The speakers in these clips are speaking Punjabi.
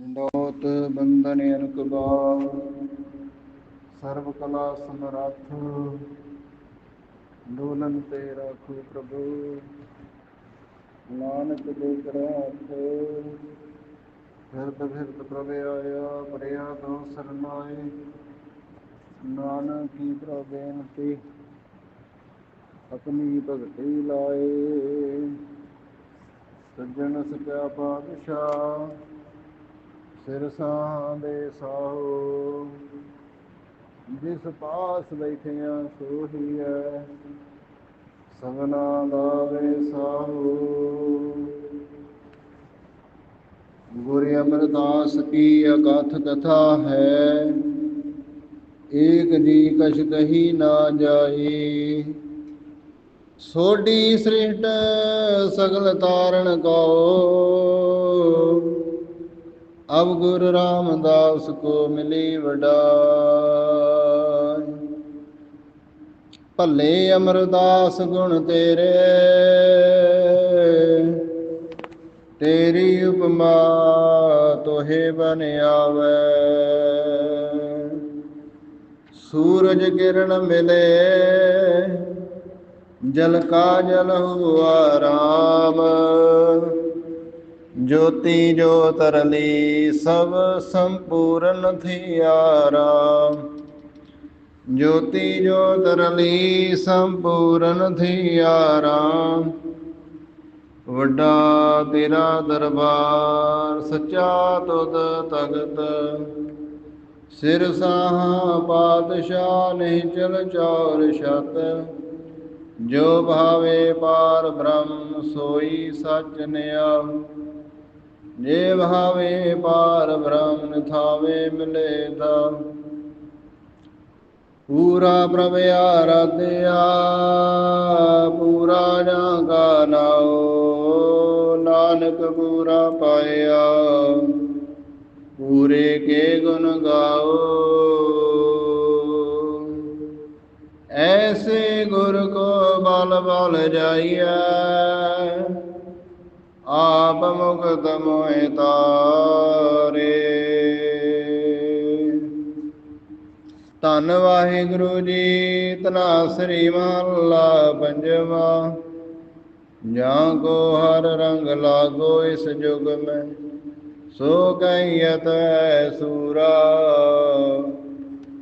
ਨਿੰਦੋਤ ਬੰਦਨ ਅਨਕਬਾ ਸਰਬ ਕਲਾ ਸਮਰੱਥ ਡੋਲਨ ਤੇ ਰਾਖੂ ਪ੍ਰਭੂ। ਨਾਨਕ ਦੇ ਕਰਾਥ ਫਿਰਦ ਫਿਰਦ ਪ੍ਰਭ ਆਇਆ ਪਰਿਆ ਦੋ ਸਰਨਾਏ। ਨਾਨਕ ਕੀ ਪ੍ਰਭ ਬੇਨਤੀ ਭਗਤੀ ਲਾਏ। ਸੱਜਣ ਸਚਾ ਪਾਤਸ਼ਾਹ ਸਿਰਸਾਂ ਦੇ ਸਾਹੋ, ਜਿਸ ਪਾਸ ਬੈਠਿਆ ਸੋਹੀ ਹੈ ਸਗਨਾ ਦਾ ਵੇ ਸਾਹੋ। ਗੁਰੂ ਅਮਰਦਾਸ ਕੀ ਅਗਾਥ ਕਥਾ ਹੈ, ਏਕ ਜੀ ਕਛ ਕਹੀ ਨਾ ਜਾਏ ਸੋਢੀ ਸ੍ਰਿਸ਼ਟ ਸਗਲ ਤਾਰਨ ਕਉ ਅਬ ਗੁਰ ਰਾਮਦਾਸ ਕੋ ਮਿਲੀ ਵਡਾਈ। ਭੱਲੇ ਅਮਰਦਾਸ ਗੁਣ ਤੇਰੇ, ਤੇਰੀ ਉਪਮਾ ਤੋਹੇ ਬਨ ਆਵੇ। ਸੂਰਜ ਕਿਰਨ ਮਿਲੇ, ਜਲ ਕਾ ਜਲ ਹੁਆ ਰਾਮ। ਜੋਤੀ ਜੋ ਤਰਲੀ ਸਭ ਸੰਪੂਰਨ ਥਿਆਰਾ। ਜੋਤੀ ਜੋ ਤਰਲੀ ਸੰਪੂਰਨ ਥਿਆਰਾ। ਵੱਡਾ ਤੇਰਾ ਦਰਬਾਰ ਸੱਚਾ ਤੁਧ ਤਗਤ ਸਿਰ ਸਾਹਾ ਪਾਤਸ਼ਾਹ ਨਹੀਂ ਚਲ ਚੌਰ ਛਤ। ਜੋ ਭਾਵੇ ਪਾਰ ਬ੍ਰਹਮ ਸੋਈ ਸਚ ਨਿਆ। ਜੇ ਭਾਵੇ ਪਾਰ ਬ੍ਰਹਮ ਥਾਵੇ ਮਿਲੇ ਦਾ ਪੂਰਾ ਪ੍ਰਭ ਆਰਾਧਿਆ, ਪੂਰਾ ਜਾਂਗਾ ਨਾਓ ਨਾਨਕ ਪੂਰਾ ਪਾਇਆ, ਪੂਰੇ ਕੇ ਗੁਣ ਗਾਓ ਐਸੇ ਗੁਰ ਕੋ ਬਲ ਬਲ ਜਾਈਐ, ਆਪ ਮੁਕਤ ਮੋਹਿ ਤਾਰੇ। ਧੰਨ ਵਾਹਿਗੁਰੂ ਜੀ ਤਨਾ ਸ੍ਰੀ ਮਹੱਲਾ ਪੰਜਵਾ। ਜਾਂ ਕੋ ਹਰ ਰੰਗ ਲਾਗੋ ਇਸ ਜੁਗ ਮੈਂ, ਸੋ ਕਹੀਅਤ ਹੈ ਸੂਰਾ।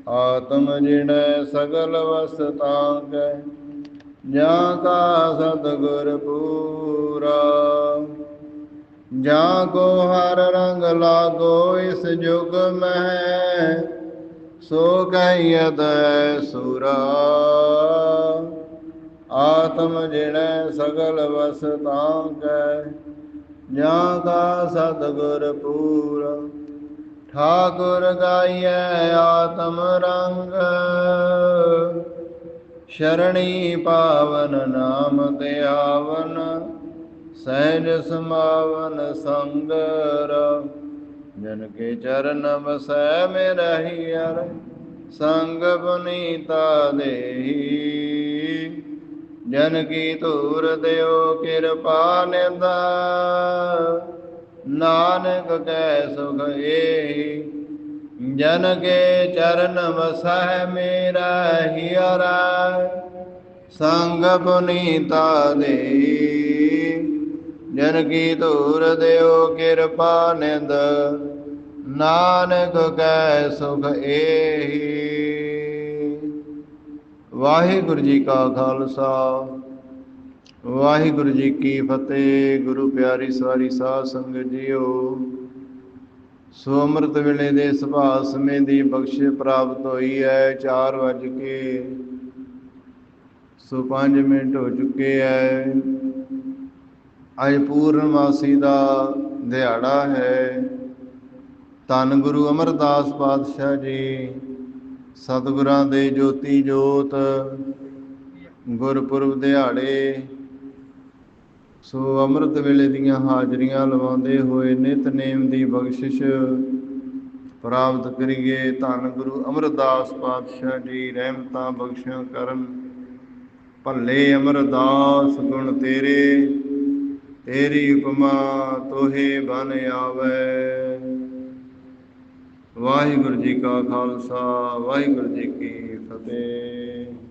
ਆਤਮ ਜਿਣ ਸਗਲ ਵਸਤਾਂ ਕੈ ਜਾਂ ਕਾ ਸਤਗੁਰ ਪੂਰਾ। ਜਾਂ ਕੋ ਹਰ ਰੰਗ ਲਾਗੋ ਇਸ ਜੁਗ ਮਹਿ, ਸੋ ਕਹੀਅਤ ਹੈ ਸੂਰਾ। ਆਤਮ ਜਿਣ ਸਗਲ ਵਸਤਾਂ ਕੈ ਜਾਂ ਕਾ ਸਤਗੁਰ ਪੂਰਾ। ਠਾਕੁਰ ਗਾਈਐ ਆਤਮ ਰੰਗ ਸ਼ਰਣੀ ਪਾਵਨ ਨਾਮ ਤੇ ਸਹਿਜ ਸਮਾਵਨ ਸੰਗਰ। ਜਨ ਕੇ ਚਰਨ ਵਸੈ ਮੇ ਰਹੀ ਅਰ, ਸੰਗ ਬਨੀਤਾ ਦੇਹੀ। ਜਨ ਕੀ ਧੂਰ ਦਿਓ ਕਿਰਪਾ ਨਿੰਦਾ, ਨਾਨਕ ਕੈ ਸੁਖ ਏਹੀ। ਜਨ ਕੇ ਚਰਨ ਵਸਹਿ ਮੇਰਾ ਹਿਅਰਾ ਸੰਗ ਪੁਨੀਤਾ ਦੇ। ਜਨ ਕੀ ਧੂਰ ਦਿਓ ਕਿਰਪਾ ਨਿੰਦ। ਨਾਨਕ ਕੈ ਸੁਖ ਏਹੀ। ਵਾਹਿਗੁਰੂ ਜੀ ਕਾ ਖਾਲਸਾ। ਵਾਹਿਗੁਰੂ ਜੀ ਕੀ ਫਤਿਹ। ਗੁਰੂ ਪਿਆਰੀ ਸਾਰੀ ਸਾਧ ਸੰਗਤ ਜੀਓ। ਸੋ ਅੰਮ੍ਰਿਤ ਵੇਲੇ ਦੇ ਸੁਭਾਅ ਸਮੇਂ ਦੀ ਬਖਸ਼ਿਸ਼ ਪ੍ਰਾਪਤ ਹੋਈ ਹੈ 4 ਵਜ ਕੇ ਸੋ 5 ਮਿੰਟ ਹੋ ਚੁੱਕੇ ਹੈ। ਅੱਜ ਪੂਰਨਮਾਸੀ ਦਾ ਦਿਹਾੜਾ ਹੈ। ਧੰਨ ਗੁਰੂ ਅਮਰਦਾਸ ਪਾਤਸ਼ਾਹ ਜੀ, ਸਤਿਗੁਰਾਂ ਦੇ ਜੋਤੀ ਜੋਤ, ਗੁਰਪੁਰਬ ਦਿਹਾੜੇ ਸੋ ਅੰਮ੍ਰਿਤ ਵੇਲੇ ਦੀਆਂ ਹਾਜ਼ਰੀਆਂ ਲਵਾਉਂਦੇ ਹੋਏ ਨਿਤਨੇਮ ਦੀ ਬਖਸ਼ਿਸ਼ ਪ੍ਰਾਪਤ ਕਰੀਏ। ਧੰਨ ਗੁਰੂ ਅਮਰਦਾਸ ਪਾਤਸ਼ਾਹ ਜੀ, ਰਹਿਮਤਾਂ ਬਖਸ਼ਿਆ ਕਰਨ। ਭੱਲੇ ਅਮਰਦਾਸ, ਗੁਣ ਤੇਰੇ, ਤੇਰੀ ਉਪਮਾ ਤੋਹੇ ਬਨ ਆਵੇ। ਵਾਹਿਗੁਰੂ ਜੀ ਕਾ ਖਾਲਸਾ, ਵਾਹਿਗੁਰੂ ਜੀ ਕੀ ਫਤਿਹ।